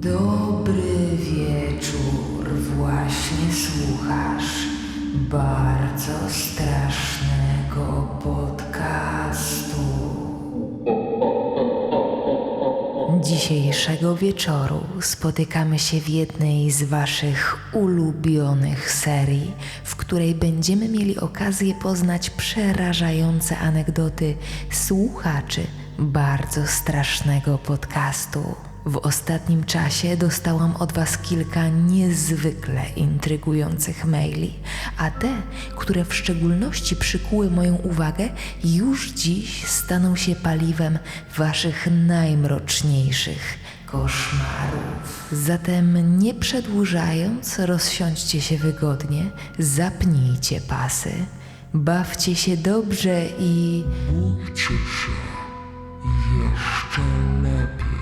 Dobry wieczór, właśnie słuchasz bardzo strasznego podcastu. Dzisiejszego wieczoru spotykamy się w jednej z Waszych ulubionych serii, w której będziemy mieli okazję poznać przerażające anegdoty słuchaczy bardzo strasznego podcastu. W ostatnim czasie dostałam od Was kilka niezwykle intrygujących maili, a te, które w szczególności przykuły moją uwagę, już dziś staną się paliwem Waszych najmroczniejszych koszmarów. Zatem nie przedłużając, rozsiądźcie się wygodnie, zapnijcie pasy, bawcie się dobrze i Bójcie się jeszcze lepiej.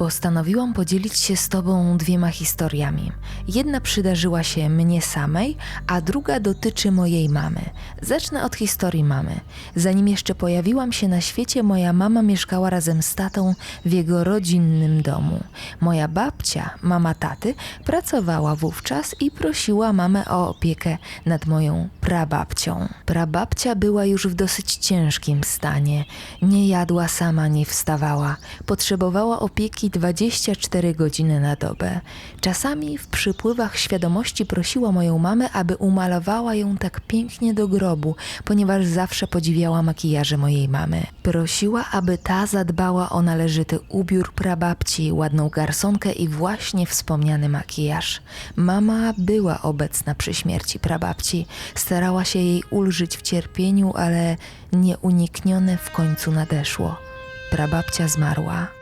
Postanowiłam podzielić się z Tobą dwiema historiami. Jedna przydarzyła się mnie samej, a druga dotyczy mojej mamy. Zacznę od historii mamy. Zanim jeszcze pojawiłam się na świecie, moja mama mieszkała razem z tatą w jego rodzinnym domu. Moja babcia, mama taty, pracowała wówczas i prosiła mamę o opiekę nad moją prababcią. Prababcia była już w dosyć ciężkim stanie. Nie jadła sama, nie wstawała. Potrzebowała opieki 24 godziny na dobę. Czasami w przypływach świadomości prosiła moją mamę, aby umalowała ją tak pięknie do grobu, ponieważ zawsze podziwiała makijaże mojej mamy. Prosiła, aby ta zadbała o należyty ubiór prababci, ładną garsonkę i właśnie wspomniany makijaż. Mama była obecna przy śmierci prababci. Starała się jej ulżyć w cierpieniu, ale nieuniknione w końcu nadeszło. Prababcia zmarła.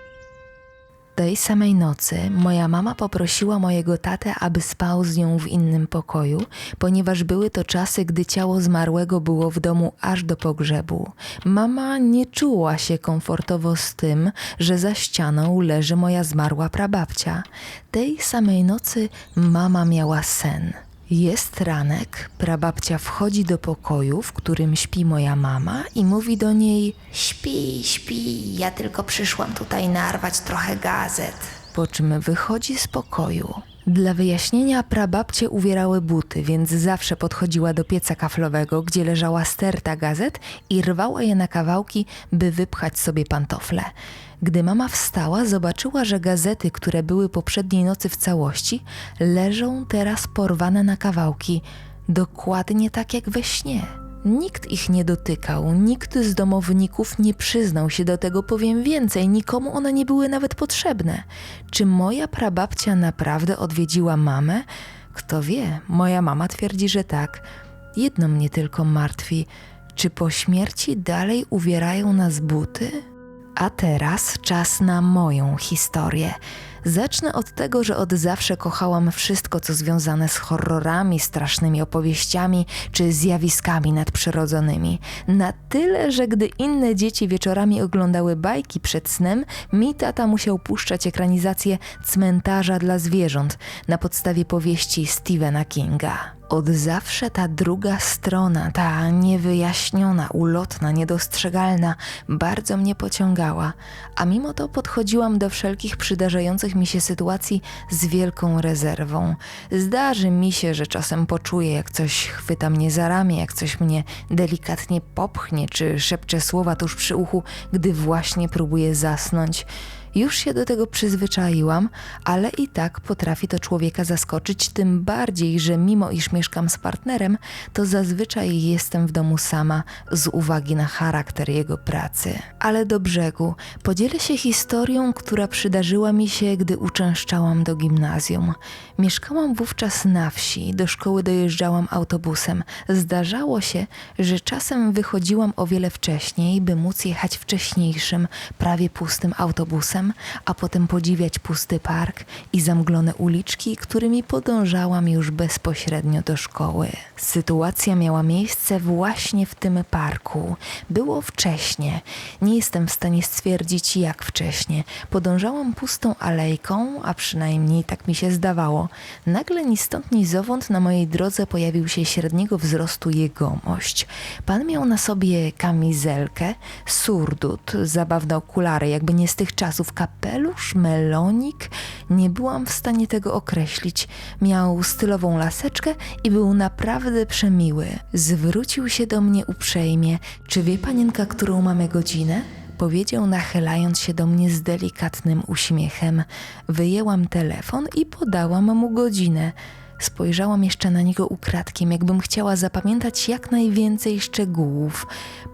Tej samej nocy moja mama poprosiła mojego tatę, aby spał z nią w innym pokoju, ponieważ były to czasy, gdy ciało zmarłego było w domu aż do pogrzebu. Mama nie czuła się komfortowo z tym, że za ścianą leży moja zmarła prababcia. Tej samej nocy mama miała sen. Jest ranek, prababcia wchodzi do pokoju, w którym śpi moja mama i mówi do niej Śpi, śpi, ja tylko przyszłam tutaj narwać trochę gazet. po czym wychodzi z pokoju. Dla wyjaśnienia prababcie uwierały buty, więc zawsze podchodziła do pieca kaflowego, gdzie leżała sterta gazet i rwała je na kawałki, by wypchać sobie pantofle. Gdy mama wstała, zobaczyła, że gazety, które były poprzedniej nocy w całości, leżą teraz porwane na kawałki, dokładnie tak jak we śnie. Nikt ich nie dotykał, nikt z domowników nie przyznał się do tego, powiem więcej, nikomu one nie były nawet potrzebne. Czy moja prababcia naprawdę odwiedziła mamę? Kto wie, moja mama twierdzi, że tak. Jedno mnie tylko martwi. Czy po śmierci dalej uwierają nas buty? A teraz czas na moją historię. Zacznę od tego, że od zawsze kochałam wszystko, co związane z horrorami, strasznymi opowieściami czy zjawiskami nadprzyrodzonymi. Na tyle, że gdy inne dzieci wieczorami oglądały bajki przed snem, mi tata musiał puszczać ekranizację Cmentarza dla zwierząt na podstawie powieści Stephena Kinga. Od zawsze ta druga strona, ta niewyjaśniona, ulotna, niedostrzegalna, bardzo mnie pociągała, a mimo to podchodziłam do wszelkich przydarzających mi się sytuacji z wielką rezerwą. Zdarzy mi się, że czasem poczuję, jak coś chwyta mnie za ramię, jak coś mnie delikatnie popchnie, czy szepcze słowa tuż przy uchu, gdy właśnie próbuję zasnąć. Już się do tego przyzwyczaiłam, ale i tak potrafi to człowieka zaskoczyć, tym bardziej, że mimo iż mieszkam z partnerem, to zazwyczaj jestem w domu sama z uwagi na charakter jego pracy. Ale do brzegu podzielę się historią, która przydarzyła mi się, gdy uczęszczałam do gimnazjum. Mieszkałam wówczas na wsi, do szkoły dojeżdżałam autobusem. Zdarzało się, że czasem wychodziłam o wiele wcześniej, by móc jechać wcześniejszym, prawie pustym autobusem, a potem podziwiać pusty park i zamglone uliczki, którymi podążałam już bezpośrednio do szkoły. Sytuacja miała miejsce właśnie w tym parku. Było wcześnie. Nie jestem w stanie stwierdzić, jak wcześnie. Podążałam pustą alejką, a przynajmniej tak mi się zdawało. Nagle ni stąd, ni zowąd na mojej drodze pojawił się średniego wzrostu jegomość. Pan miał na sobie kamizelkę, surdut, zabawne okulary, jakby nie z tych czasów, włosów, kapelusz, melonik. Nie byłam w stanie tego określić. Miał stylową laseczkę i był naprawdę przemiły. Zwrócił się do mnie uprzejmie. Czy wie panienka, którą mamy godzinę? Powiedział, nachylając się do mnie z delikatnym uśmiechem. Wyjęłam telefon i podałam mu godzinę. Spojrzałam jeszcze na niego ukradkiem, jakbym chciała zapamiętać jak najwięcej szczegółów.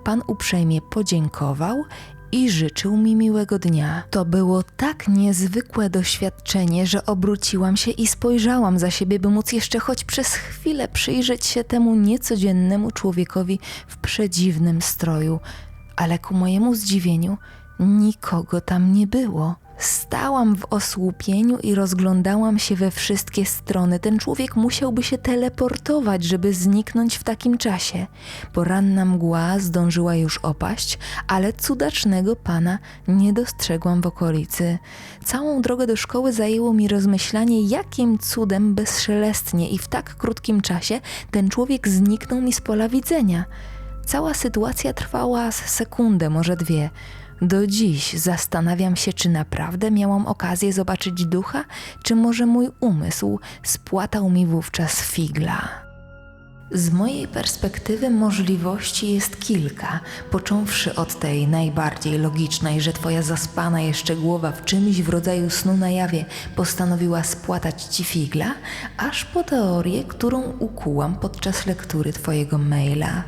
Pan uprzejmie podziękował i życzył mi miłego dnia. To było tak niezwykłe doświadczenie, że obróciłam się i spojrzałam za siebie, by móc jeszcze choć przez chwilę przyjrzeć się temu niecodziennemu człowiekowi w przedziwnym stroju. Ale ku mojemu zdziwieniu nikogo tam nie było. Stałam w osłupieniu i rozglądałam się we wszystkie strony. Ten człowiek musiałby się teleportować, żeby zniknąć w takim czasie. Poranna mgła zdążyła już opaść, ale cudacznego pana nie dostrzegłam w okolicy. Całą drogę do szkoły zajęło mi rozmyślanie, jakim cudem bezszelestnie i w tak krótkim czasie ten człowiek zniknął mi z pola widzenia. Cała sytuacja trwała sekundę, może dwie. Do dziś zastanawiam się, czy naprawdę miałam okazję zobaczyć ducha, czy może mój umysł spłatał mi wówczas figla. Z mojej perspektywy możliwości jest kilka, począwszy od tej najbardziej logicznej, że twoja zaspana jeszcze głowa w czymś w rodzaju snu na jawie postanowiła spłatać ci figla, aż po teorię, którą ukułam podczas lektury twojego maila.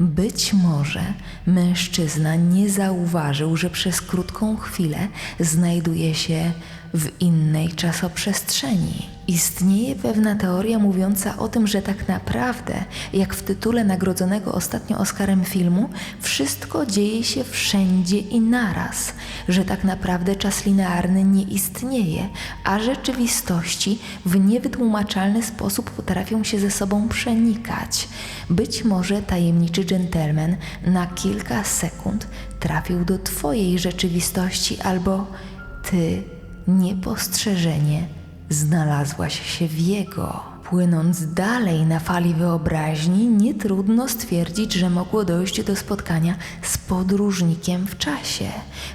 Być może mężczyzna nie zauważył, że przez krótką chwilę znajduje się w innej czasoprzestrzeni. Istnieje pewna teoria mówiąca o tym, że tak naprawdę, jak w tytule nagrodzonego ostatnio Oscarem filmu, wszystko dzieje się wszędzie i naraz, że tak naprawdę czas linearny nie istnieje, a rzeczywistości w niewytłumaczalny sposób potrafią się ze sobą przenikać. Być może tajemniczy dżentelmen na kilka sekund trafił do Twojej rzeczywistości albo Ty niepostrzeżenie znalazłaś się w jego. Płynąc dalej na fali wyobraźni, nie trudno stwierdzić, że mogło dojść do spotkania z podróżnikiem w czasie.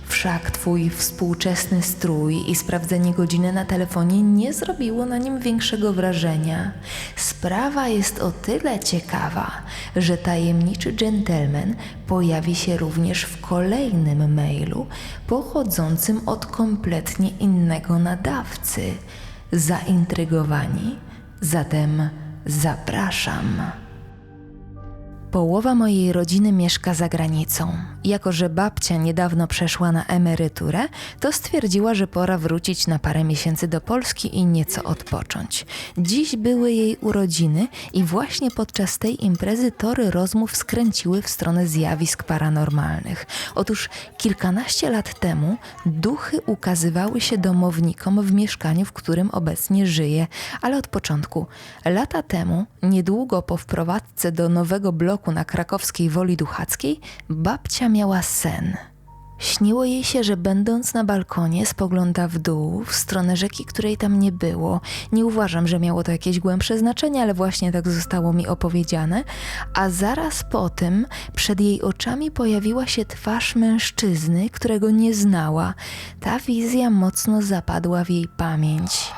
Wszak twój współczesny strój i sprawdzenie godziny na telefonie nie zrobiło na nim większego wrażenia. Sprawa jest o tyle ciekawa, że tajemniczy dżentelmen pojawi się również w kolejnym mailu pochodzącym od kompletnie innego nadawcy. Zaintrygowani? Zatem zapraszam. Połowa mojej rodziny mieszka za granicą. Jako, że babcia niedawno przeszła na emeryturę, to stwierdziła, że pora wrócić na parę miesięcy do Polski i nieco odpocząć. Dziś były jej urodziny i właśnie podczas tej imprezy tory rozmów skręciły w stronę zjawisk paranormalnych. Otóż kilkanaście lat temu duchy ukazywały się domownikom w mieszkaniu, w którym obecnie żyje, ale od początku. Lata temu, niedługo po wprowadzce do nowego bloku na krakowskiej Woli Duchackiej, babcia miała sen. Śniło jej się, że będąc na balkonie spogląda w dół, w stronę rzeki, której tam nie było. Nie uważam, że miało to jakieś głębsze znaczenie, ale właśnie tak zostało mi opowiedziane. A zaraz po tym przed jej oczami pojawiła się twarz mężczyzny, którego nie znała. Ta wizja mocno zapadła w jej pamięć.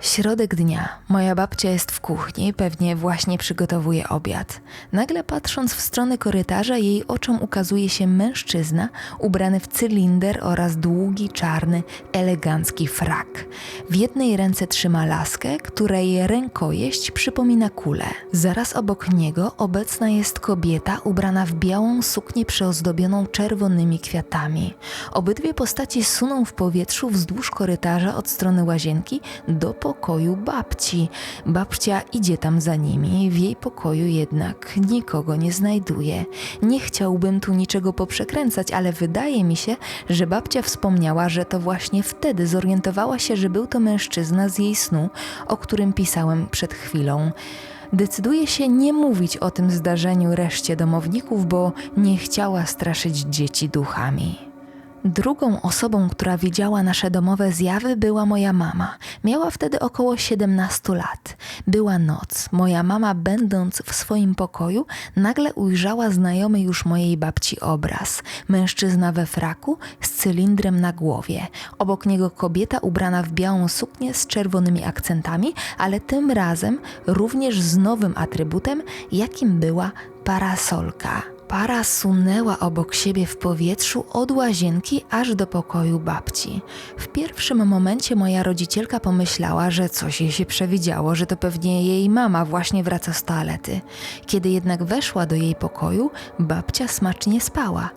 Środek dnia. Moja babcia jest w kuchni, pewnie właśnie przygotowuje obiad. Nagle patrząc w stronę korytarza, jej oczom ukazuje się mężczyzna ubrany w cylinder oraz długi, czarny, elegancki frak. W jednej ręce trzyma laskę, której rękojeść przypomina kulę. Zaraz obok niego obecna jest kobieta ubrana w białą suknię przyozdobioną czerwonymi kwiatami. Obydwie postaci suną w powietrzu wzdłuż korytarza od strony łazienki do pokoju babci. Babcia idzie tam za nimi, w jej pokoju jednak nikogo nie znajduje. Nie chciałbym tu niczego poprzekręcać, ale wydaje mi się, że babcia wspomniała, że to właśnie wtedy zorientowała się, że był to mężczyzna z jej snu, o którym pisałem przed chwilą. Decyduje się nie mówić o tym zdarzeniu reszcie domowników, bo nie chciała straszyć dzieci duchami. Drugą osobą, która widziała nasze domowe zjawy, była moja mama. Miała wtedy około 17 lat. Była noc. Moja mama, będąc w swoim pokoju, nagle ujrzała znajomy już mojej babci obraz. Mężczyzna we fraku z cylindrem na głowie. Obok niego kobieta ubrana w białą suknię z czerwonymi akcentami, ale tym razem również z nowym atrybutem, jakim była parasolka. Para sunęła obok siebie w powietrzu od łazienki aż do pokoju babci. W pierwszym momencie moja rodzicielka pomyślała, że coś jej się przewidziało, że to pewnie jej mama właśnie wraca z toalety. Kiedy jednak weszła do jej pokoju, babcia smacznie spała.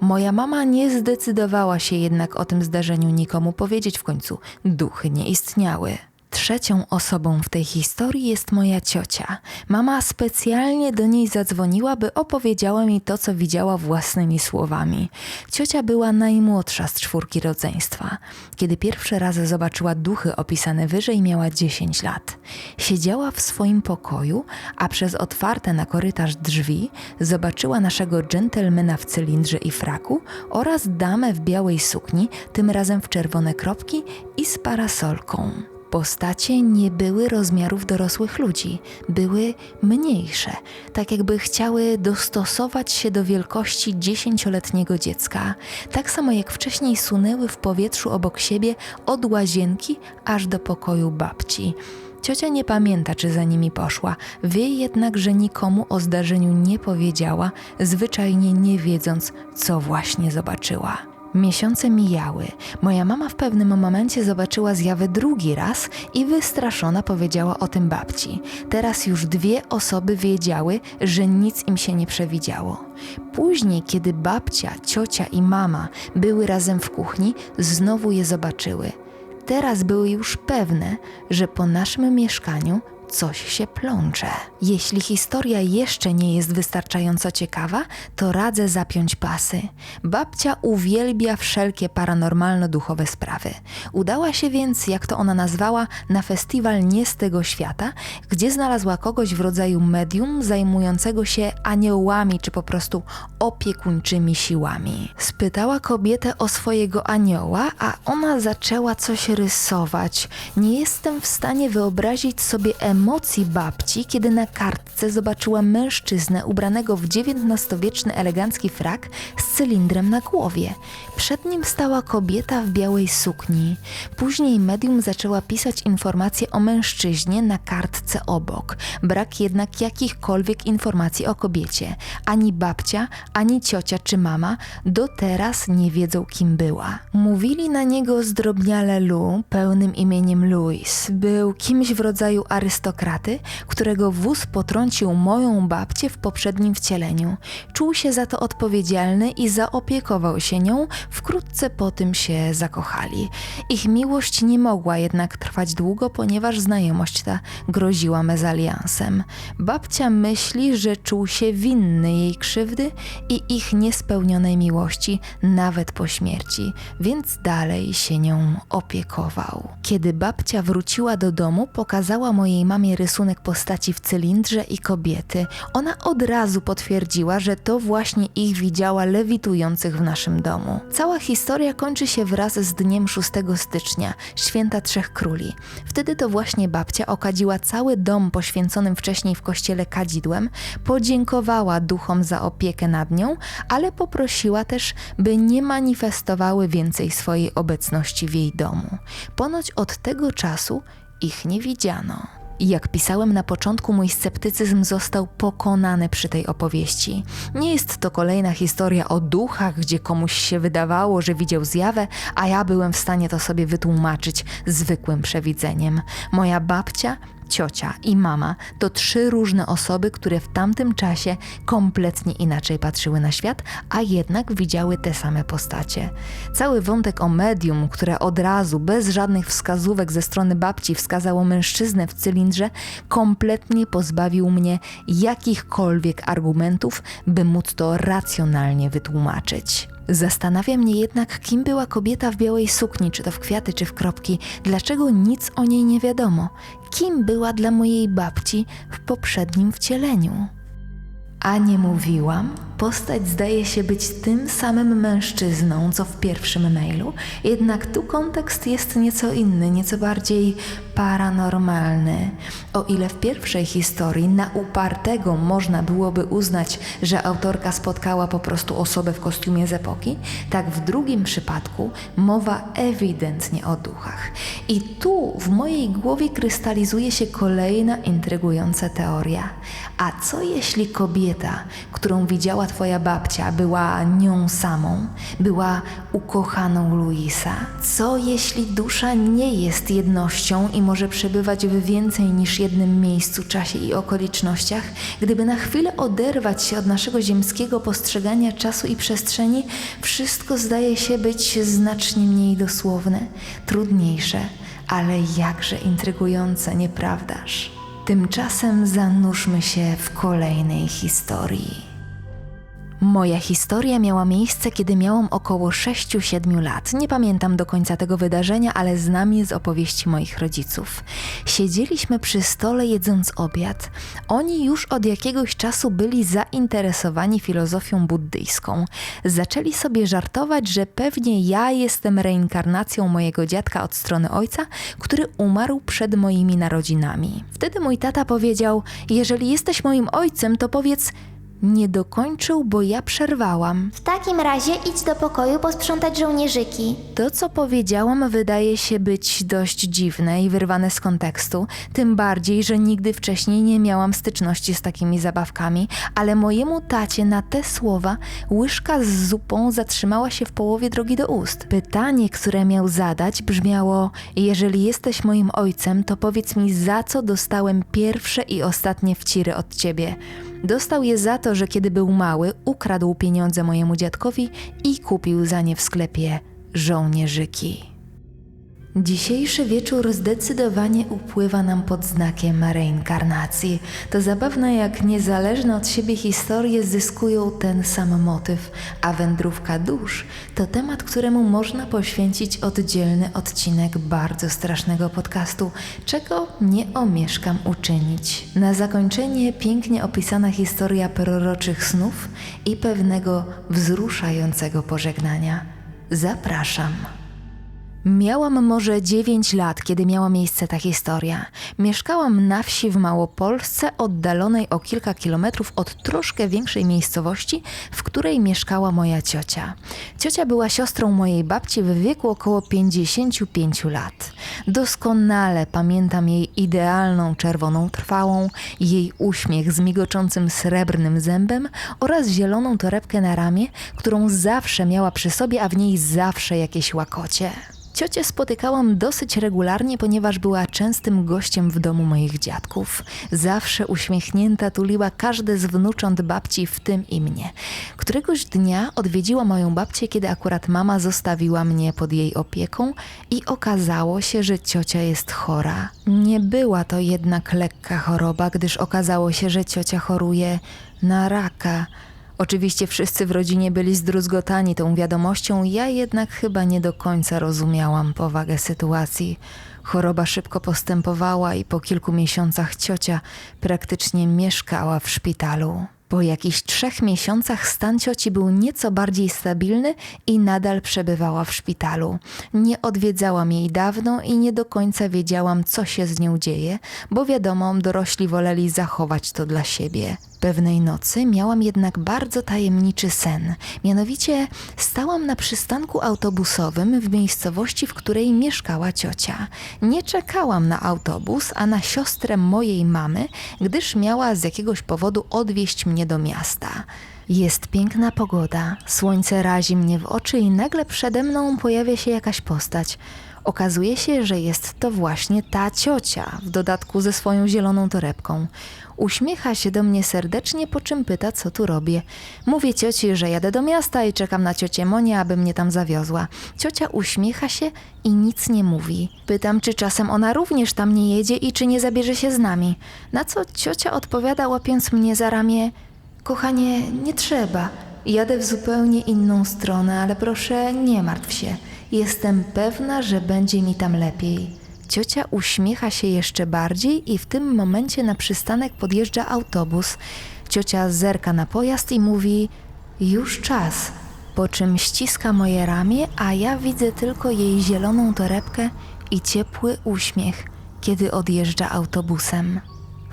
Moja mama nie zdecydowała się jednak o tym zdarzeniu nikomu powiedzieć w końcu. Duchy nie istniały. Trzecią osobą w tej historii jest moja ciocia. Mama specjalnie do niej zadzwoniła, by opowiedziała mi to, co widziała własnymi słowami. Ciocia była najmłodsza z czwórki rodzeństwa. Kiedy pierwszy raz zobaczyła duchy opisane wyżej, miała 10 lat. Siedziała w swoim pokoju, a przez otwarte na korytarz drzwi zobaczyła naszego dżentelmena w cylindrze i fraku oraz damę w białej sukni, tym razem w czerwone kropki i z parasolką. Postacie nie były rozmiarów dorosłych ludzi, były mniejsze, tak jakby chciały dostosować się do wielkości dziesięcioletniego dziecka, tak samo jak wcześniej sunęły w powietrzu obok siebie od łazienki aż do pokoju babci. Ciocia nie pamięta, czy za nimi poszła, wie jednak, że nikomu o zdarzeniu nie powiedziała, zwyczajnie nie wiedząc, co właśnie zobaczyła. Miesiące mijały. Moja mama w pewnym momencie zobaczyła zjawę drugi raz i wystraszona powiedziała o tym babci. Teraz już dwie osoby wiedziały, że nic im się nie przewidziało. Później, kiedy babcia, ciocia i mama były razem w kuchni, znowu je zobaczyły. Teraz były już pewne, że po naszym mieszkaniu coś się plącze. Jeśli historia jeszcze nie jest wystarczająco ciekawa, to radzę zapiąć pasy. Babcia uwielbia wszelkie paranormalno-duchowe sprawy. Udała się więc, jak to ona nazwała, na festiwal nie z tego świata, gdzie znalazła kogoś w rodzaju medium zajmującego się aniołami czy po prostu opiekuńczymi siłami. Spytała kobietę o swojego anioła, a ona zaczęła coś rysować. Nie jestem w stanie wyobrazić sobie emocji babci, kiedy na kartce zobaczyła mężczyznę ubranego w XIX-wieczny elegancki frak z cylindrem na głowie. Przed nim stała kobieta w białej sukni. Później medium zaczęła pisać informacje o mężczyźnie na kartce obok. Brak jednak jakichkolwiek informacji o kobiecie. Ani babcia, ani ciocia czy mama do teraz nie wiedzą, kim była. Mówili na niego zdrobniale Lu, pełnym imieniem Louis. Był kimś w rodzaju arystokraty, którego wóz potrącił moją babcię w poprzednim wcieleniu. Czuł się za to odpowiedzialny i zaopiekował się nią, wkrótce po tym się zakochali. Ich miłość nie mogła jednak trwać długo, ponieważ znajomość ta groziła mezaliansem. Babcia myśli, że czuł się winny jej krzywdy i ich niespełnionej miłości nawet po śmierci, więc dalej się nią opiekował. Kiedy babcia wróciła do domu, pokazała mojej mamie rysunek postaci w cylindrze i kobiety. Ona od razu potwierdziła, że to właśnie ich widziała lewitujących w naszym domu. Cała historia kończy się wraz z dniem 6 stycznia, święta Trzech Króli. Wtedy to właśnie babcia okadziła cały dom poświęconym wcześniej w kościele kadzidłem, podziękowała duchom za opiekę nad nią, ale poprosiła też, by nie manifestowały więcej swojej obecności w jej domu. Ponoć od tego czasu ich nie widziano. I jak pisałem na początku, mój sceptycyzm został pokonany przy tej opowieści. Nie jest to kolejna historia o duchach, gdzie komuś się wydawało, że widział zjawę, a ja byłem w stanie to sobie wytłumaczyć zwykłym przewidzeniem. Moja babcia, ciocia i mama to trzy różne osoby, które w tamtym czasie kompletnie inaczej patrzyły na świat, a jednak widziały te same postacie. Cały wątek o medium, które od razu, bez żadnych wskazówek ze strony babci, wskazało mężczyznę w cylindrze, kompletnie pozbawił mnie jakichkolwiek argumentów, by móc to racjonalnie wytłumaczyć. Zastanawia mnie jednak, kim była kobieta w białej sukni, czy to w kwiaty, czy w kropki, dlaczego nic o niej nie wiadomo, kim była dla mojej babci w poprzednim wcieleniu. A nie mówiłam? Postać zdaje się być tym samym mężczyzną, co w pierwszym mailu, jednak tu kontekst jest nieco inny, nieco bardziej paranormalny. O ile w pierwszej historii na upartego można byłoby uznać, że autorka spotkała po prostu osobę w kostiumie z epoki, tak w drugim przypadku mowa ewidentnie o duchach. I tu w mojej głowie krystalizuje się kolejna intrygująca teoria. A co jeśli kobieta, którą widziała twoja babcia, była nią samą, była ukochaną Luisa? Co jeśli dusza nie jest jednością i może przebywać w więcej niż jednym miejscu, czasie i okolicznościach? Gdyby na chwilę oderwać się od naszego ziemskiego postrzegania czasu i przestrzeni, wszystko zdaje się być znacznie mniej dosłowne, trudniejsze, ale jakże intrygujące, nieprawdaż? Tymczasem zanurzmy się w kolejnej historii. Moja historia miała miejsce, kiedy miałam około 6-7 lat. Nie pamiętam do końca tego wydarzenia, ale znam je z opowieści moich rodziców. Siedzieliśmy przy stole jedząc obiad. Oni już od jakiegoś czasu byli zainteresowani filozofią buddyjską. Zaczęli sobie żartować, że pewnie ja jestem reinkarnacją mojego dziadka od strony ojca, który umarł przed moimi narodzinami. Wtedy mój tata powiedział: Jeżeli jesteś moim ojcem, to powiedz. Nie dokończył, bo ja przerwałam. W takim razie idź do pokoju posprzątać żołnierzyki. To, co powiedziałam, wydaje się być dość dziwne i wyrwane z kontekstu, tym bardziej, że nigdy wcześniej nie miałam styczności z takimi zabawkami, ale mojemu tacie na te słowa łyżka z zupą zatrzymała się w połowie drogi do ust. Pytanie, które miał zadać, brzmiało: Jeżeli jesteś moim ojcem, to powiedz mi, za co dostałem pierwsze i ostatnie wciry od ciebie. Dostał je za to, że kiedy był mały, ukradł pieniądze mojemu dziadkowi i kupił za nie w sklepie żołnierzyki. Dzisiejszy wieczór zdecydowanie upływa nam pod znakiem reinkarnacji. To zabawne, jak niezależne od siebie historie zyskują ten sam motyw, a wędrówka dusz to temat, któremu można poświęcić oddzielny odcinek bardzo strasznego podcastu, czego nie omieszkam uczynić. Na zakończenie pięknie opisana historia proroczych snów i pewnego wzruszającego pożegnania. Zapraszam. Miałam może 9 lat, kiedy miała miejsce ta historia. Mieszkałam na wsi w Małopolsce, oddalonej o kilka kilometrów od troszkę większej miejscowości, w której mieszkała moja ciocia. Ciocia była siostrą mojej babci w wieku około 55 lat. Doskonale pamiętam jej idealną czerwoną trwałą, jej uśmiech z migoczącym srebrnym zębem oraz zieloną torebkę na ramię, którą zawsze miała przy sobie, a w niej zawsze jakieś łakocie. Ciocię spotykałam dosyć regularnie, ponieważ była częstym gościem w domu moich dziadków. Zawsze uśmiechnięta tuliła każde z wnucząt babci, w tym i mnie. Któregoś dnia odwiedziła moją babcię, kiedy akurat mama zostawiła mnie pod jej opieką i okazało się, że ciocia jest chora. Nie była to jednak lekka choroba, gdyż okazało się, że ciocia choruje na raka. Oczywiście wszyscy w rodzinie byli zdruzgotani tą wiadomością, ja jednak chyba nie do końca rozumiałam powagę sytuacji. Choroba szybko postępowała i po kilku miesiącach ciocia praktycznie mieszkała w szpitalu. Po jakichś trzech miesiącach stan cioci był nieco bardziej stabilny i nadal przebywała w szpitalu. Nie odwiedzałam jej dawno i nie do końca wiedziałam, co się z nią dzieje, bo wiadomo, dorośli woleli zachować to dla siebie. Pewnej nocy miałam jednak bardzo tajemniczy sen. Mianowicie stałam na przystanku autobusowym w miejscowości, w której mieszkała ciocia. Nie czekałam na autobus, a na siostrę mojej mamy, gdyż miała z jakiegoś powodu odwieźć mnie do miasta. Jest piękna pogoda, słońce razi mnie w oczy i nagle przede mną pojawia się jakaś postać. Okazuje się, że jest to właśnie ta ciocia, w dodatku ze swoją zieloną torebką. Uśmiecha się do mnie serdecznie, po czym pyta, co tu robię. Mówię cioci, że jadę do miasta i czekam na ciocię Monię, aby mnie tam zawiozła. Ciocia uśmiecha się i nic nie mówi. Pytam, czy czasem ona również tam nie jedzie i czy nie zabierze się z nami. Na co ciocia odpowiada, łapiąc mnie za ramię: Kochanie, nie trzeba. Jadę w zupełnie inną stronę, ale proszę, nie martw się. Jestem pewna, że będzie mi tam lepiej. Ciocia uśmiecha się jeszcze bardziej i w tym momencie na przystanek podjeżdża autobus. Ciocia zerka na pojazd i mówi: Już czas. Po czym ściska moje ramię, a ja widzę tylko jej zieloną torebkę i ciepły uśmiech, kiedy odjeżdża autobusem.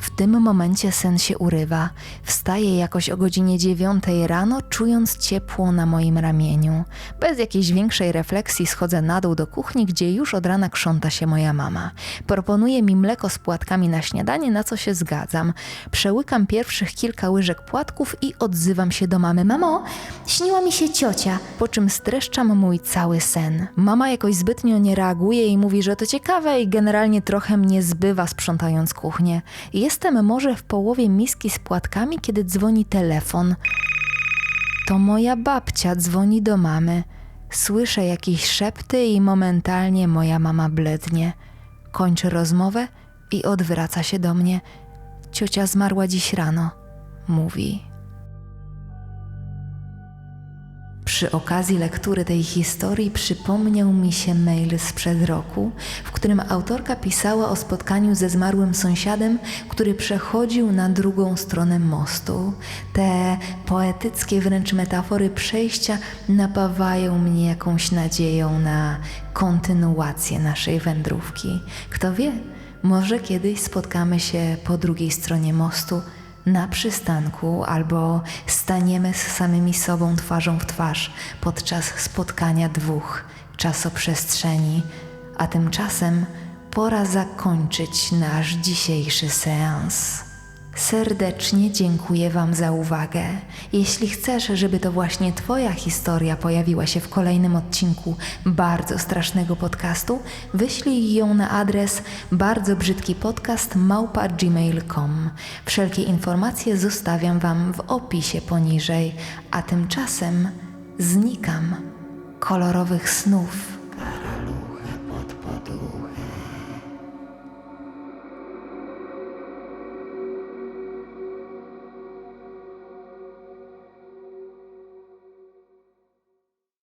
W tym momencie sen się urywa. Wstaję jakoś o godzinie dziewiątej rano, czując ciepło na moim ramieniu. Bez jakiejś większej refleksji schodzę na dół do kuchni, gdzie już od rana krząta się moja mama. Proponuje mi mleko z płatkami na śniadanie, na co się zgadzam. Przełykam pierwszych kilka łyżek płatków i odzywam się do mamy. Mamo, Śniła mi się ciocia. po czym streszczam mój cały sen. Mama jakoś zbytnio nie reaguje i mówi, że to ciekawe i generalnie trochę mnie zbywa sprzątając kuchnię. Jestem może w połowie miski z płatkami, kiedy dzwoni telefon. To moja babcia dzwoni do mamy. Słyszę jakieś szepty i momentalnie moja mama blednie. Kończy rozmowę i odwraca się do mnie. Ciocia zmarła dziś rano, mówi. Przy okazji lektury tej historii przypomniał mi się mail sprzed roku, w którym autorka pisała o spotkaniu ze zmarłym sąsiadem, który przechodził na drugą stronę mostu. Te poetyckie wręcz metafory przejścia napawają mnie jakąś nadzieją na kontynuację naszej wędrówki. Kto wie, może kiedyś spotkamy się po drugiej stronie mostu na przystanku albo staniemy z samymi sobą twarzą w twarz podczas spotkania dwóch czasoprzestrzeni, a tymczasem pora zakończyć nasz dzisiejszy seans. Serdecznie dziękuję Wam za uwagę. Jeśli chcesz, żeby to właśnie Twoja historia pojawiła się w kolejnym odcinku bardzo strasznego podcastu, wyślij ją na adres bardzo brzydki podcast małpa.gmail.com. Wszelkie informacje zostawiam Wam w opisie poniżej, a tymczasem znikam kolorowych snów.